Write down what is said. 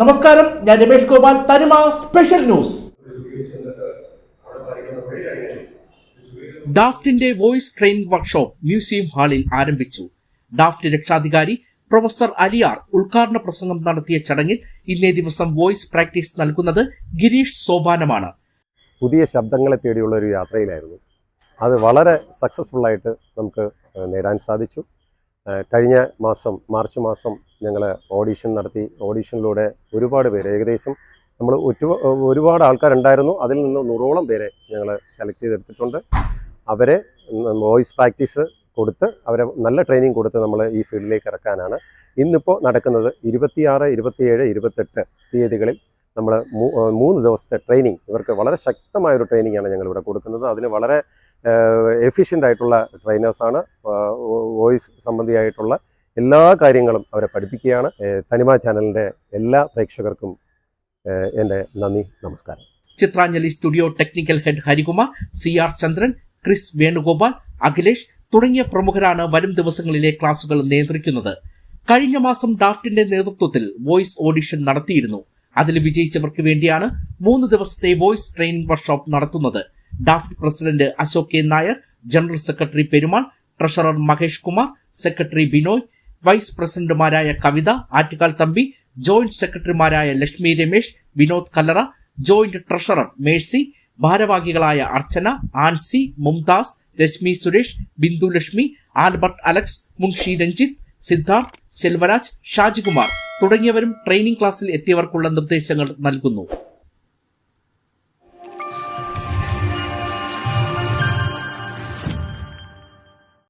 നമസ്കാരം ഞാൻ Ramesh Gopal Thanima special news. ഡാഫ്റ്റിന്റെ വോയിസ് ട്രെയിനിംഗ് വർക്ക്ഷോപ്പ് മ്യൂസിയം ഹാളിൽ ആരംഭിച്ചു. ഡാഫ്റ്റ് രക്ഷാധികാരി പ്രൊഫസർ അലിയാർ ഉദ്ഘാടന പ്രസംഗം നടത്തിയ ചടങ്ങിൽ ഇന്നേ ദിവസം വോയിസ് പ്രാക്ടീസ് നൽകുന്നത് ഗിരീഷ് സോപാനമാണ്. പുതിയ ശബ്ദങ്ങളെ തേടിയുള്ള ഒരു യാത്രയിലായിരുന്നു. അത് വളരെ സക്സസ്ഫുള്ളായിട്ട് നമുക്ക് നേടാൻ സാധിച്ചു. കഴിഞ്ഞ മാസം മാർച്ച് മാസം ഞങ്ങൾ ഓഡീഷൻ നടത്തി. ഓഡീഷനിലൂടെ ഒരുപാട് പേര് ഏകദേശം നമ്മൾ ഒറ്റ ഒരുപാട് ആൾക്കാരുണ്ടായിരുന്നു. അതിൽ നിന്ന് നൂറോളം പേരെ ഞങ്ങൾ സെലക്ട് ചെയ്തെടുത്തിട്ടുണ്ട്. അവരെ വോയിസ് പ്രാക്ടീസ് കൊടുത്ത് അവരെ നല്ല ട്രെയിനിങ് കൊടുത്ത് നമ്മൾ ഈ ഫീൽഡിലേക്ക് ഇറക്കാനാണ്. ഇന്നിപ്പോൾ നടക്കുന്നത് ഇരുപത്തിയാറ് ഇരുപത്തിയേഴ് ഇരുപത്തെട്ട് തീയതികളിൽ നമ്മൾ മൂന്ന് ദിവസത്തെ ട്രെയിനിങ്. ഇവർക്ക് വളരെ ശക്തമായൊരു ട്രെയിനിങ്ങാണ് ഞങ്ങളിവിടെ കൊടുക്കുന്നത്. അതിന് വളരെ എഫിഷ്യന്റ് ആയിട്ടുള്ള ട്രെയിനേഴ്സാണ് വോയിസ് സംബന്ധിയായിട്ടുള്ള എല്ലാ കാര്യങ്ങളും അവരെ പഠിപ്പിക്കുകയാണ്. തനിമ ചാനലിന്റെ എല്ലാ പ്രേക്ഷകർക്കും എന്റെ നന്ദി നമസ്കാരം. Chitranjali studio technical head Harikumar C R Chandran Chris Venugopal Akhilesh തുടങ്ങിയ പ്രമുഖരാണ് വരും ദിവസങ്ങളിലെ ക്ലാസുകൾ നിയന്ത്രിക്കുന്നത്. കഴിഞ്ഞ മാസം ഡാഫ്റ്റിന്റെ നേതൃത്വത്തിൽ വോയിസ് ഓഡിഷൻ നടത്തിയിരുന്നു. അതിൽ വിജയിച്ചവർക്ക് വേണ്ടിയാണ് മൂന്ന് ദിവസത്തെ വോയിസ് ട്രെയിനിംഗ് വർക്ക്ഷോപ്പ് നടത്തുന്നത്. DAFT president Ashok K Nair general secretary Perumal treasurer Mahesh Kumar secretary Binoy vice പ്രസിഡന്റുമാരായ കവിത ആറ്റുകാൽ തമ്പി ജോയിന്റ് സെക്രട്ടറിമാരായ Lakshmi Ramesh Vinod Kallara joint treasurer Mercy ഭാരവാഹികളായ അർച്ചന ആൻസി മുംതാസ് രശ്മി സുരേഷ് ബിന്ദു ലക്ഷ്മി ആൽബർട്ട് അലക്സ് മുൻഷി രഞ്ജിത്ത് സിദ്ധാർത്ഥ് സെൽവരാജ് ഷാജികുമാർ തുടങ്ങിയവരും ട്രെയിനിംഗ് ക്ലാസ്സിൽ എത്തിയവർക്കുള്ള നിർദ്ദേശങ്ങൾ നൽകുന്നു.